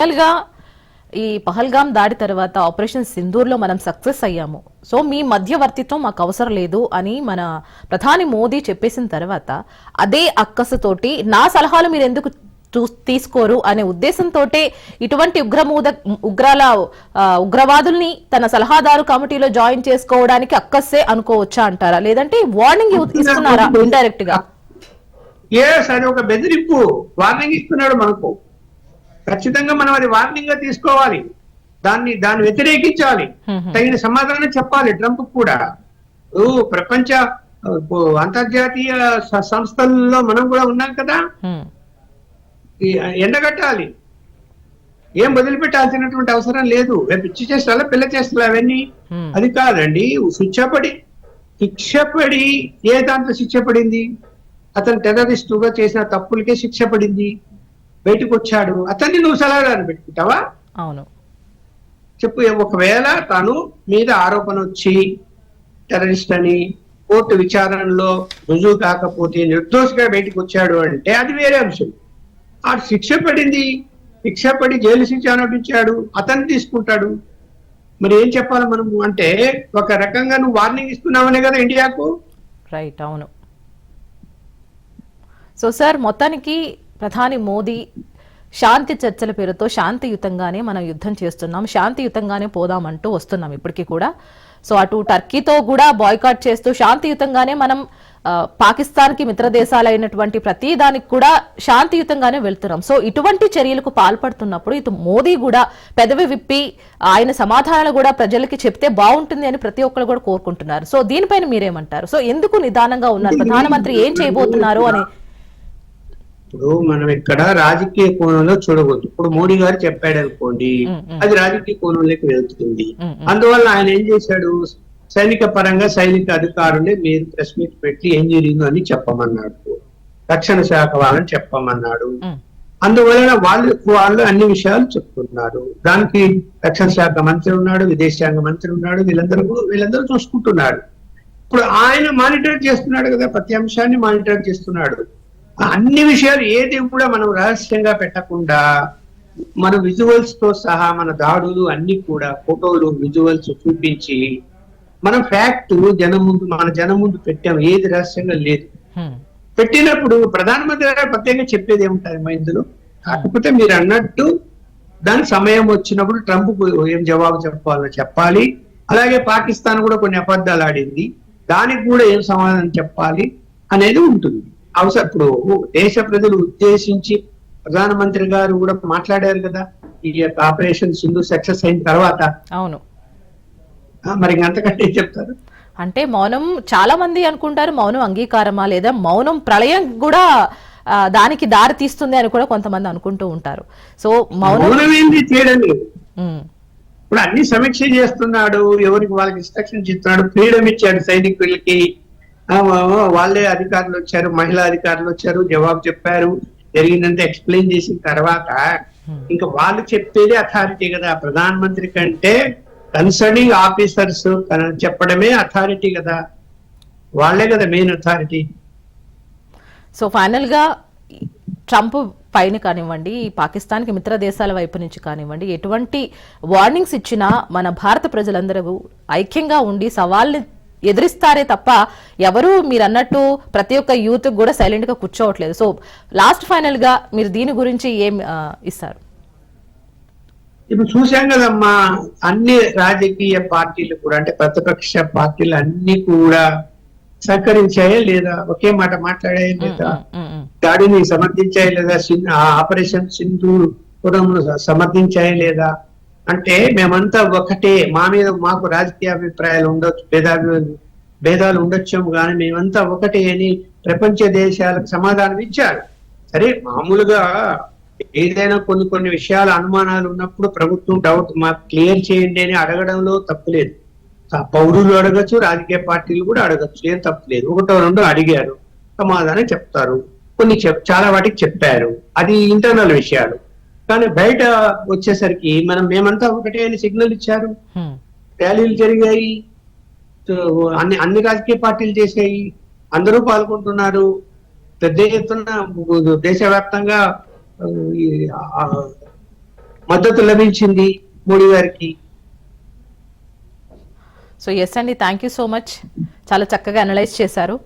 గా ఈ పహల్గాం దాడి తర్వాత ఆపరేషన్ సింధూర్లో మనం సక్సెస్ అయ్యాము. సో మీ మధ్యవర్తిత్వం మాకు అవసరం లేదు అని మన ప్రధాని మోదీ చెప్పేసిన తర్వాత అదే అక్కసుతోటి నా సలహాలు మీరు ఎందుకు చూ- తీసుకోరు అనే ఉద్దేశంతో ఇటువంటి ఉగ్రమూద ఉగ్రాల ఉగ్రవాదుల్ని తన సలహాదారు కమిటీలో జాయిన్ చేసుకోవడానికి అక్కస్సే అనుకోవచ్చా అంటారా? లేదంటే వార్నింగ్ ఇస్తున్నారా ఇండైరెక్ట్గా అది ఒక బెదిరింపు వార్నింగ్ ఇస్తున్నాడు మనకు. ఖచ్చితంగా మనం అది వార్నింగ్గా తీసుకోవాలి. దాన్ని దాన్ని వ్యతిరేకించాలి. తగిన సమాధానం చెప్పాలి ట్రంప్ కూడా. ఓ, ప్రపంచ అంతర్జాతీయ సంస్థల్లో మనం కూడా ఉన్నాం కదా. ఎండగట్టాలి. ఏం వదిలిపెట్టాల్సినటువంటి అవసరం లేదు. రేపు పిచ్చి చేస్తారా పిల్ల చేస్తారా అవన్నీ. అది కాదండి. శిక్షపడి శిక్షపడి ఏ దాంట్లో శిక్ష పడింది అతను టెర్రరిస్టుగా చేసిన తప్పులకే శిక్ష పడింది బయటకు వచ్చాడు అతన్ని నువ్వు సలహాదారు పెట్టుకుంటావా? అవును. చెప్పు ఒకవేళ తను మీద ఆరోపణ వచ్చి టెర్రరిస్ట్ అని కోర్టు విచారణలో రుజువు కాకపోతే నిర్దోషిగా బయటకు వచ్చాడు అంటే అది వేరే అంశం. ఆ శిక్ష పడింది. శిక్ష పడి జైలు శిక్ష అనుభవించాడు. అతన్ని తీసుకుంటాడు. మరి ఏం చెప్పాలి మనము? అంటే ఒక రకంగా నువ్వు వార్నింగ్ ఇస్తున్నావనే కదా ఇండియాకు? రైట్ అవును. సో సార్ మొత్తానికి ప్రధాని మోదీ శాంతి చర్చల పేరుతో శాంతియుతంగానే మనం యుద్ధం చేస్తున్నాం. శాంతియుతంగానే పోదామంటూ వస్తున్నాం ఇప్పటికీ కూడా. సో అటు టర్కీతో కూడా బాయ్కాట్ చేస్తూ శాంతియుతంగానే మనం పాకిస్తాన్కి మిత్ర దేశాలైనటువంటి ప్రతి దానికి కూడా శాంతియుతంగానే వెళ్తున్నాం. సో ఇటువంటి చర్యలకు పాల్పడుతున్నప్పుడు ఇటు మోదీ కూడా పెదవి విప్పి ఆయన సమాధానాలు కూడా ప్రజలకి చెప్తే బాగుంటుంది అని ప్రతి ఒక్కరు కూడా కోరుకుంటున్నారు. సో దీనిపైన మీరేమంటారు? సో ఎందుకు నిదానంగా ఉన్నారు? ప్రధానమంత్రి ఏం చేయబోతున్నారు అని ఇప్పుడు మనం ఇక్కడ రాజకీయ కోణంలో చూడకూడదు. ఇప్పుడు మోడీ గారు చెప్పాడు అనుకోండి. అది రాజకీయ కోణంలోకి వెళ్తుంది. అందువల్ల ఆయన ఏం చేశాడు? సైనిక పరంగా సైనిక అధికారులే మీరు ప్రెస్ మీట్ పెట్టి ఏం జరిగిందో అని చెప్పమన్నాడు. రక్షణ శాఖ వాళ్ళని చెప్పమన్నాడు. అందువలన వాళ్ళు వాళ్ళు అన్ని విషయాలు చెప్తున్నారు. దానికి రక్షణ శాఖ మంత్రి ఉన్నాడు విదేశాంగ మంత్రి ఉన్నాడు వీళ్ళందరూ వీళ్ళందరూ చూసుకుంటున్నారు. ఇప్పుడు ఆయన మానిటర్ చేస్తున్నాడు కదా ప్రతి అంశాన్ని మానిటర్ చేస్తున్నాడు. అన్ని విషయాలు ఏది కూడా మనం రహస్యంగా పెట్టకుండా మన విజువల్స్తో సహా మన దాడులు అన్ని కూడా ఫోటోలు విజువల్స్ చూపించి మనం ఫ్యాక్ట్ జనం ముందు మన జనం ముందు పెట్టాం ఏది రహస్యంగా లేదు. పెట్టినప్పుడు ప్రధానమంత్రి గారు ప్రత్యేకంగా చెప్పేది ఏముంటుంది మా ఇందులో? కాకపోతే మీరు అన్నట్టు దాని సమయం వచ్చినప్పుడు ట్రంప్ ఏం జవాబు చెప్పాలో చెప్పాలి. అలాగే పాకిస్తాన్ కూడా కొన్ని అబద్ధాలు ఆడింది. దానికి కూడా ఏం సమాధానం చెప్పాలి అనేది ఉంటుంది. అవసరం ఇప్పుడు దేశ ప్రజలు ఉద్దేశించి ప్రధానమంత్రి గారు కూడా మాట్లాడారు కదా ఈ యొక్క ఆపరేషన్ సింధు సక్సెస్ అయిన తర్వాత. అవును. మరి అంతకంటే చెప్తారు? అంటే మౌనం చాలా మంది అనుకుంటారు మౌనం అంగీకారమా లేదా మౌనం ప్రళయం కూడా దానికి దారి తీస్తుంది అని కూడా కొంతమంది అనుకుంటూ ఉంటారు. సో మౌనం ఏంది? చేయడం లేదు. ఇప్పుడు అన్ని సమీక్ష చేస్తున్నాడు ఎవరికి వాళ్ళకి ఇన్స్ట్రక్షన్స్ ఇస్తున్నాడు ఫ్రీడమ్ ఇచ్చాడు సైనికులకి వాళ్ళే అధికారులు వచ్చారు మహిళా అధికారులు వచ్చారు జవాబు చెప్పారు. జరిగిందంతా ఎక్స్ప్లెయిన్ చేసిన తర్వాత ఇంకా వాళ్ళు చెప్పేది అథారిటీ కదా. ప్రధాన మంత్రి కంటే కన్సర్నింగ్ ఆఫీసర్స్ చెప్పడమే అథారిటీ కదా. వాళ్ళే కదా మెయిన్ అథారిటీ. సో ఫైనల్గా ట్రంప్ పైన కానివ్వండి పాకిస్తాన్కి మిత్ర దేశాల వైపు నుంచి కానివ్వండి ఎటువంటి వార్నింగ్స్ ఇచ్చినా మన భారత ప్రజలందరూ ఐక్యంగా ఉండి సవాల్ని ఎదిరిస్తారే తప్ప ఎవరు మీరు అన్నట్టు ప్రతి ఒక్క యూత్ కూడా సైలెంట్గా కూర్చోవట్లేదు. సో లాస్ట్ ఫైనల్గా మీరు దీని గురించి ఏం ఇస్తారు? ఇప్పుడు చూసాం కదమ్మా అన్ని రాజకీయ పార్టీలు కూడా అంటే ప్రతిపక్ష పార్టీలు అన్ని కూడా సహకరించాయా లేదా? ఒకే మాట మాట్లాడాయా లేదా? దాడిని సమర్థించాయా లేదా? ఆపరేషన్ సింధు పురంను సమర్థించాయా లేదా? అంటే మేమంతా ఒకటే మా మీద మాకు రాజకీయ అభిప్రాయాలు ఉండొచ్చు భేదాభి భేదాలు ఉండొచ్చేమో కానీ మేమంతా ఒకటే అని ప్రపంచ దేశాలకు సమాధానం ఇచ్చారు. సరే మామూలుగా ఏదైనా కొన్ని కొన్ని విషయాలు అనుమానాలు ఉన్నప్పుడు ప్రభుత్వం డౌట్ మాకు క్లియర్ చేయండి అని అడగడంలో తప్పులేదు పౌరులు అడగచ్చు రాజకీయ పార్టీలు కూడా అడగచ్చు ఏం తప్పులేదు ఒకటో రెండో అడిగారు సమాధానం చెప్తారు. కొన్ని చెప్ చాలా వాటికి చెప్పారు. అది ఇంటర్నల్ విషయాలు. కానీ బయట వచ్చేసరికి మనం మేమంతా ఒకటే అని సిగ్నల్ ఇచ్చారు. ర్యాలీలు జరిగాయి. అన్ని అన్ని రాజకీయ పార్టీలు చేశాయి. అందరూ పాల్గొంటున్నారు. పెద్ద ఎత్తున దేశవ్యాప్తంగా మద్దతు లభించింది మోడీ గారికి. సో ఎస్ అండి. థ్యాంక్ యూ సో మచ్ చాలా చక్కగా అనలైజ్ చేశారు.